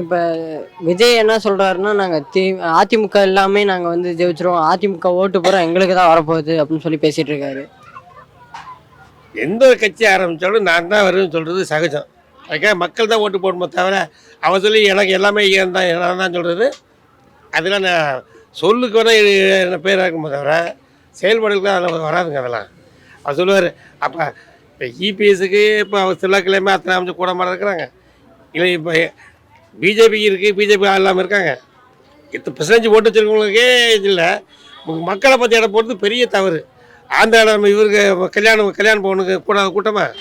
இப்போ விஜய் என்ன சொல்கிறாருன்னா நாங்கள் தி அதிமுக எல்லாமே நாங்கள் வந்து ஜெயிச்சிருவோம். அதிமுக ஓட்டு போகிறோம் எங்களுக்கு தான் வரப்போகுது அப்படின்னு சொல்லி பேசிகிட்டு இருக்காரு. எந்த ஒரு கட்சி ஆரம்பித்தாலும் நான் தான் வருவேன்னு சொல்கிறது சகஜம். அதுக்காக மக்கள் தான் ஓட்டு போடணுமே தவிர அவ சொல்லி எனக்கு எல்லாமே ஏன் தான் நான் தான் சொல்கிறது அதெல்லாம் நான் சொல்லுக்கு வேணால் என்ன பேர் இருக்குமே தவிர செயல்பாடுகளுக்கு அதில் வராதுங்க அதெல்லாம். அவர் சொல்லுவார் அப்போ இப்போ இபிஎஸ்க்கு இப்போ அவர் செல்லாக்கிழமை அத்தனை அமைச்சு கூட மாதிரி இருக்கிறாங்க. இல்லை இப்போ பிஜேபி இருக்குது பிஜேபி இல்லாமல் இருக்காங்க. இத்தனை பெர்சன்டேஜ் ஓட்டு வச்சிருக்கவங்களுக்கே இது இல்லை. மக்களை பற்றி இடம் போடுறது பெரிய தவறு. ஆந்திரா நம்ம இவருக்கு கல்யாணம் கல்யாணம் போகணுக்கு கூடாத கூட்டமாக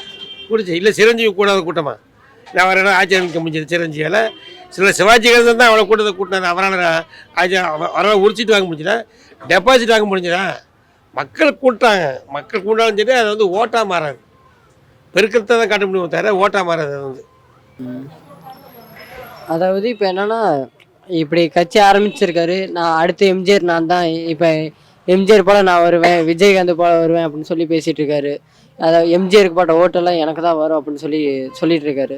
கூடிச்சு இல்லை சிரஞ்சீவி கூடாத கூட்டமாக நான் வர ஆட்சி அமைக்க முடிஞ்சது சிரஞ்சீவியால்? சில சிவாஜி கணேசன் தான் அவ்வளோ கூட்டத்தை கூட்டினது அவரால் ஆட்சி அவரால் உரிச்சிட்டு வாங்க முடிஞ்சதா? டெபாசிட் வாங்க முடிஞ்சதா? மக்கள் கூட்டாங்க மக்கள் கூட்டாலும் சரி அது வந்து ஓட்டாக மாறாது. பெருக்கத்தை தான் காட்ட முடியும் தவிர ஓட்டாக மாறாது அது வந்து. அதாவது இப்போ என்னன்னா இப்படி கட்சி ஆரம்பிச்சிருக்காரு. நான் அடுத்து எம்ஜிஆர் நான் தான் இப்போ எம்ஜிஆர் போல நான் வருவேன் விஜயகாந்த் போல வருவேன் அப்படின்னு சொல்லி பேசிட்டு இருக்காரு. அதாவது எம்ஜிஆருக்கு போட்ட ஓட்டெல்லாம் எனக்கு தான் வரும் அப்படின்னு சொல்லி சொல்லிட்டு இருக்காரு.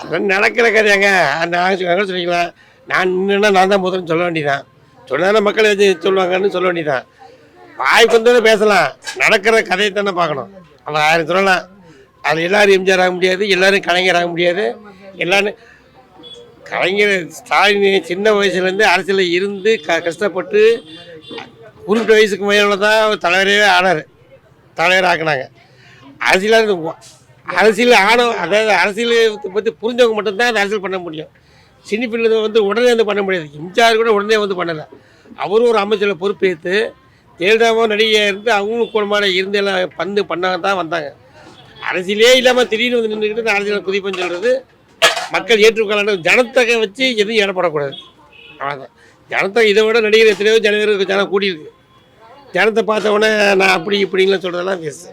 அதெல்லாம் நடக்கிற கதையாங்க. நான் சொல்லிக்கலாம் நான் நின்றுனா நான் தான் முதல்ல சொல்ல வேண்டியதான் சொன்னா மக்கள் எது சொல்லுவாங்கன்னு சொல்ல வேண்டியதான் வாய்க்கு வந்ததை பேசலாம். நடக்கிற கதையை தானே பார்க்கணும். அவன் ஆயிரம் சொல்லலாம். அதில் எல்லாரும் எம்ஜிஆர் ஆக முடியாது எல்லாரும் கலைஞர் ஆக முடியாது. எல்லாரும் கலைஞர் ஸ்டாலின் சின்ன வயசுலேருந்து அரசியலில் இருந்து க கஷ்டப்பட்டு குறிப்பிட்ட வயசுக்கு மேலே தான் அவர் தலைவரே ஆனார். தலைவர் ஆக்குனாங்க. அரசியலாக இருந்து அரசியல் ஆன அதாவது அரசியலை பற்றி புரிஞ்சவங்க மட்டும்தான் அந்த அரசியல் பண்ண முடியும். சின்ன பிள்ளை வந்து உடனே வந்து பண்ண முடியாது. எம்ஜிஆர் கூட உடனே வந்து பண்ணலை. அவரும் ஒரு அமைச்சரில் பொறுப்பேற்று தேர்தலாகவும் நடிகையாக இருந்து அவங்களும் கூடமான இருந்து எல்லாம் பந்து பண்ணாங்க தான் வந்தாங்க. அரசியலே இல்லாமல் திடீர்னு வந்து நின்றுக்கிட்டு இந்த அரசியல் குதிப்புன்னு சொல்கிறது மக்கள் ஏற்றுக்கொள்ள ஜனத்தொகை வச்சு எதுவும் இடப்படக்கூடாது அவ்வளோதான் ஜனத்தை இதை விட நடிகர் எத்தனையோ ஜனவரி ஜனம் கூடியிருக்கு ஜனத்தை பார்த்த உடனே நான் அப்படி இப்படின்லாம் சொல்கிறதெல்லாம் பேசு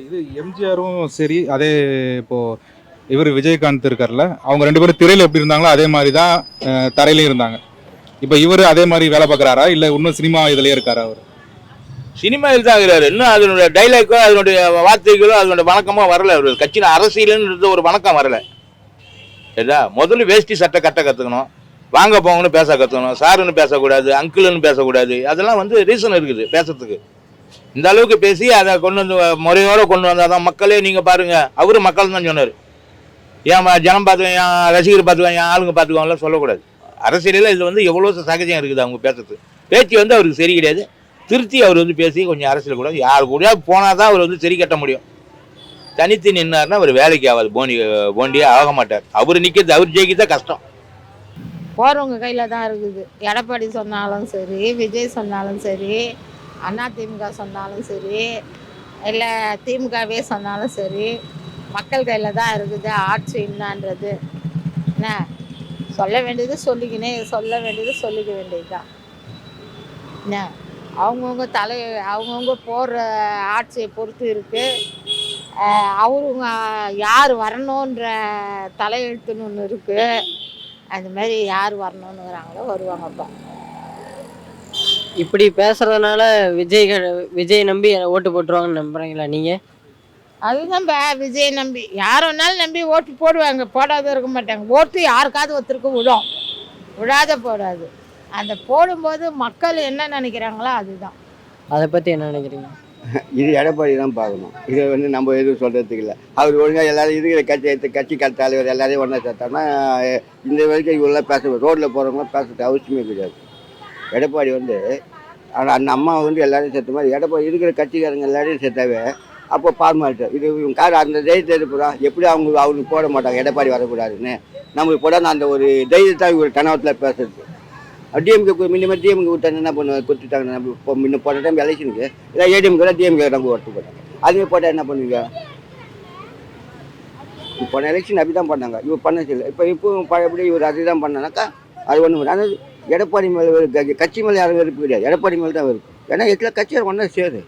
இது எம்ஜிஆரும் சரி அதே இப்போ இவர் விஜயகாந்த் இருக்கார்ல அவங்க ரெண்டு பேரும் திரையில் எப்படி இருந்தாங்களோ அதே மாதிரி தான் தரையிலையும் இருந்தாங்க. இப்போ இவர் அதே மாதிரி வேலை பார்க்குறாரா? இல்லை இன்னும் சினிமா இதுலயே இருக்காரா அவர்? சினிமா தான் ஆகிறாரு இன்னும் அதனுடைய டைலாக்கோ அதனுடைய வார்த்தைகளோ அதனுடைய வணக்கமோ வரல அவர். கட்சியில் அரசியலுன்றது ஒரு வணக்கம் வரல. சரிதா? முதல்ல வேஷ்டி சட்டை கட்ட கற்றுக்கணும் வாங்க போங்கன்னு பேச கற்றுக்கணும் சாருன்னு பேசக்கூடாது அங்கிள்னு பேசக்கூடாது. அதெல்லாம் வந்து ரீசன் இருக்குது பேசுறதுக்கு. இந்த அளவுக்கு பேசி அதை கொண்டு வந்து முறையோடு கொண்டு வந்தால் தான் மக்களே நீங்கள் பாருங்கள் அவரும் மக்கள் தான் சொன்னார். ஏன் ஜனம் பார்த்துக்கோங்க என் ரசிகர் பார்த்துக்கோங்க என் ஆளுங்க பார்த்துக்கோங்கலாம் சொல்லக்கூடாது. அரசியலில் இது வந்து எவ்வளோ சகஜம் இருக்குது அவங்க பேசுறது. பேச்சு வந்து அவருக்கு சரி கிடையாது. திருத்தி அவர் வந்து பேசி கொஞ்சம் அரசியல் கூட யார் கூட போனால் தான் அவர் வந்து சரி கட்ட முடியும். தனித்து நின்னார்னா அவர் வேலைக்கு ஆகாது. போண்டி போண்டியே ஆக மாட்டார். அவர் நிற்கிறது அவர் தான் கஷ்டம். போகிறவங்க கையில் தான் இருக்குது. எடப்பாடி சொன்னாலும் சரி விஜய் சொன்னாலும் சரி அண்ணா திமுக சொன்னாலும் சரி இல்லை திமுகவே சொன்னாலும் சரி மக்கள் கையில் தான் இருக்குது. ஆட்சி என்னன்றது என்ன? சொல்ல வேண்டியது சொல்லிக்கினே சொல்ல வேண்டியது சொல்லிக்க வேண்டியது தான் என்ன? அவங்கவுங்க தலை அவங்கவுங்க போடுற ஆட்சியை பொறுத்து இருக்குது அவருங்க யார் வரணுன்ற தலையெழுத்துன்னு ஒன்று இருக்குது அந்த மாதிரி யார் வரணுங்கிறாங்களோ வருவாங்கப்பா இப்படி பேசுறதுனால விஜய் விஜய் நம்பி ஓட்டு போட்டுருவாங்கன்னு நம்புறீங்களா நீங்கள் அதுதான்ப்பா விஜய் நம்பி. யார் வேணாலும் நம்பி ஓட்டு போடுவாங்க. போடாத இருக்க மாட்டாங்க. ஓட்டு யாருக்காவது ஒருத்தருக்கு விடும். விடாத போடாது. அந்த போடும்போது மக்கள் என்ன நினைக்கிறாங்களோ அதுதான். அதை பத்தி என்ன நினைக்கிறீங்க? இது எடப்பாடி தான் பார்க்கணும். இதை வந்து நம்ம எதுவும் சொல்கிறதுக்கு இல்லை. அவர் ஒழுங்காக எல்லாரும் இருக்கிற கட்சி கட்சி கட்சி தலைவர் எல்லாரையும் ஒன்றா சேர்த்தாருன்னா இந்த வரைக்கும் இவங்களாம் பேச ரோட்டில் போகிறவங்களாம் பேசுறது அவசியமே கிடையாது. எடப்பாடி வந்து ஆனால் அந்த அம்மா வந்து எல்லாரையும் சேர்த்த மாதிரி எடப்பாடி இருக்கிற கட்சிக்காரங்க எல்லாரையும் சேர்த்தாவே அப்போ ஃபார்மாலிட்டி இது இவங்க கார் அந்த தைரியத்தை இருப்புறா எப்படி அவங்க அவனுக்கு போட மாட்டாங்க எடப்பாடி வரக்கூடாதுன்னு. நம்மளுக்கு போடாத அந்த ஒரு தைரியத்தை இவர் கனவத்தில் பேசுறது. டிஎம்கே முன்னே டிஎம்கே விட்டாங்க என்ன பண்ணுவாங்க? கொடுத்துட்டாங்க நம்ம இப்போ முன்ன போன டைம் எலெக்ஷனுக்கு இல்லை ஏடிஎம்கே கூட டிஎம்கே நம்ம ஓட்டு போட்டாங்க அதுவே போட்டால் என்ன பண்ணுவீங்க? இப்போ போன எலெக்ஷன் அப்படி தான் பண்ணாங்க. இவர் பண்ண சொல்லல இப்போ இப்போ பழையபடி இவர் அதை தான் பண்ணானாக்கா அது ஒன்றும் ஆனால் எடப்பாடி மேலே கட்சி மேலே யாரும் வெறுப்பு கிடையாது. எடப்பாடி மேலே தான் வெறுப்பு. ஏன்னா எத்தனை கட்சியார் ஒன்றா சேரு.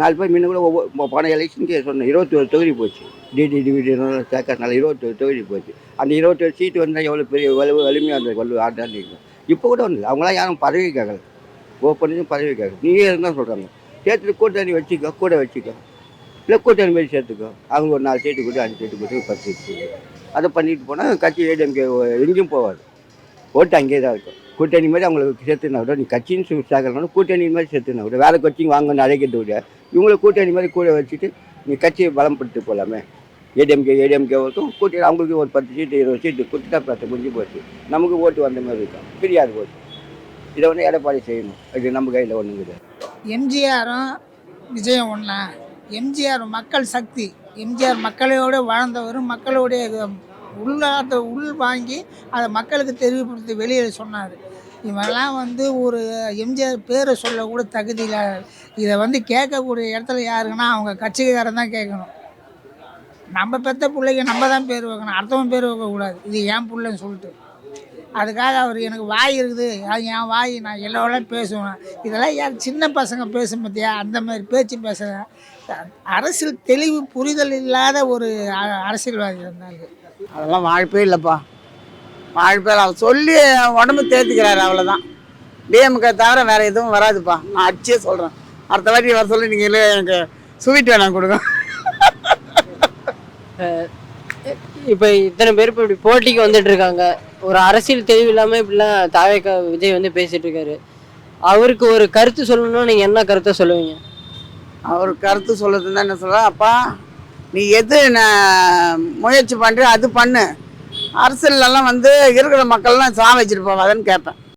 நாலு பேர் முன்ன கூட ஒவ்வொரு போன எலெக்ஷனுக்கு சொன்னேன் இருபத்தொரு தொகுதி போச்சு. டிடி டிவிடினால சேர்க்கறதுனால இருபத்தொரு தொகுதி போச்சு. அந்த இருபத்தொரு சீட்டு வந்தால் எவ்வளோ பெரிய வலு வலிமையாக இருந்தது வலு ஆட்டான்னு இப்போ கூட வந்து அவங்களாம் யாரும் பதவி கேட்கல ஓப்பனையும் பதவி கேட்கல நீயே இருந்தால் சொல்கிறாங்க சேர்த்துட்டு கூட்டணி வச்சுக்கோ கூட வச்சுக்கோ. இல்லை கூட்டணி மாரி சேர்த்துக்கோ. அவங்க ஒரு நாலு சீட்டு கொடுத்து அஞ்சு சீட்டு கொடுத்து பத்து சீட்டு அதை பண்ணிட்டு போனால் கட்சி ஏடிஎம்கே எங்கேயும் போகாது ஓட்டு அங்கேயே தான் இருக்கும். கூட்டணி மாதிரி அவங்களுக்கு சேர்த்துனா விட நீ கட்சின்னு சொல்லி கூட்டணி மாதிரி சேர்த்துனா விட வேறு கட்சிங்க வாங்கன்னு அழைக்கிறத விட இவங்களை கூட்டணி மாதிரி கூட வச்சுட்டு நீ கட்சியை பலப்படுத்தி போகலாமே ஏடிஎம்கே ஏடிஎம்கே வரைக்கும் கூட்டணி அவங்களுக்கு ஒரு பத்து சீட்டு இருபது சீட்டு கொடுத்துட்டா பத்து முடிஞ்சு போச்சு. நமக்கு ஓட்டு வந்த மாதிரி இருக்கும். பிரியாது ஓட்டு. இதை வந்து எடப்பாடி செய்யணும். இது நம்ம கையில் ஒன்றுங்குது எம்ஜிஆரும் விஜயம் ஒன்றா எம்ஜிஆர் மக்கள் சக்தி. எம்ஜிஆர் மக்களோடு வாழ்ந்தவர் மக்களுடைய இது உள் வாங்கி அதை மக்களுக்கு தெளிவுபடுத்தி வெளியில் சொன்னார். இவெல்லாம் வந்து ஒரு எம்ஜிஆர் பேரை சொல்லக்கூட தகுதி இல்லாத இதை வந்து கேட்கக்கூடிய இடத்துல யாருன்னா அவங்க கட்சிக்காரன் தான் கேட்கணும். நம்ம பெற்ற பிள்ளைக்கு நம்ம தான் பேர் வைக்கணும். அடுத்தவன் பேர் வைக்கக்கூடாது இது என் பிள்ளைன்னு சொல்லிட்டு. அதுக்காக அவர் எனக்கு வாய் இருக்குது. அது என் வாய் நான் எல்லோரும் பேசுவேன். இதெல்லாம் யார் சின்ன பசங்க பேசும் பார்த்தியா அந்த மாதிரி பேச்சு பேசுகிறேன் அரசியல் தெளிவு புரிதல் இல்லாத ஒரு அ- அரசியல்வாதி இருந்தாங்க. அதெல்லாம் வாய்ப்பே இல்லைப்பா. வாய்ப்பே இல்லை. அவர் சொல்லி உடம்பு தேர்த்திக்கிறாரு அவ்வளோதான் டிஎம்கே தவிர வேறு எதுவும் வராதுப்பா. நான் அடிச்சே சொல்கிறேன் அடுத்த வாட்டி வர சொல்லி நீங்கள் இல்லை எனக்கு ஸ்வீட் வேணாம் கொடுங்க. இப்போ இத்தனை பேர் இப்போ இப்படி போட்டிக்கு வந்துட்டு இருக்காங்க. ஒரு அரசியல் தெளிவு இல்லாமல் இப்படிலாம் தாவேக்கா விஜய் வந்து பேசிட்டு இருக்காரு. அவருக்கு ஒரு கருத்து சொல்லணும்னா நீங்கள் என்ன கருத்தை சொல்லுவீங்க? அவர் கருத்து சொல்லுறதுன்னா என்ன சொல்கிறேன் அப்பா நீ எது நான் முயற்சி பண்ணுற அது பண்ணு. அரசியல்லலாம் வந்து இருக்கிற மக்கள்லாம் சா வச்சுட்டு போவாதன்னு கேட்பேன்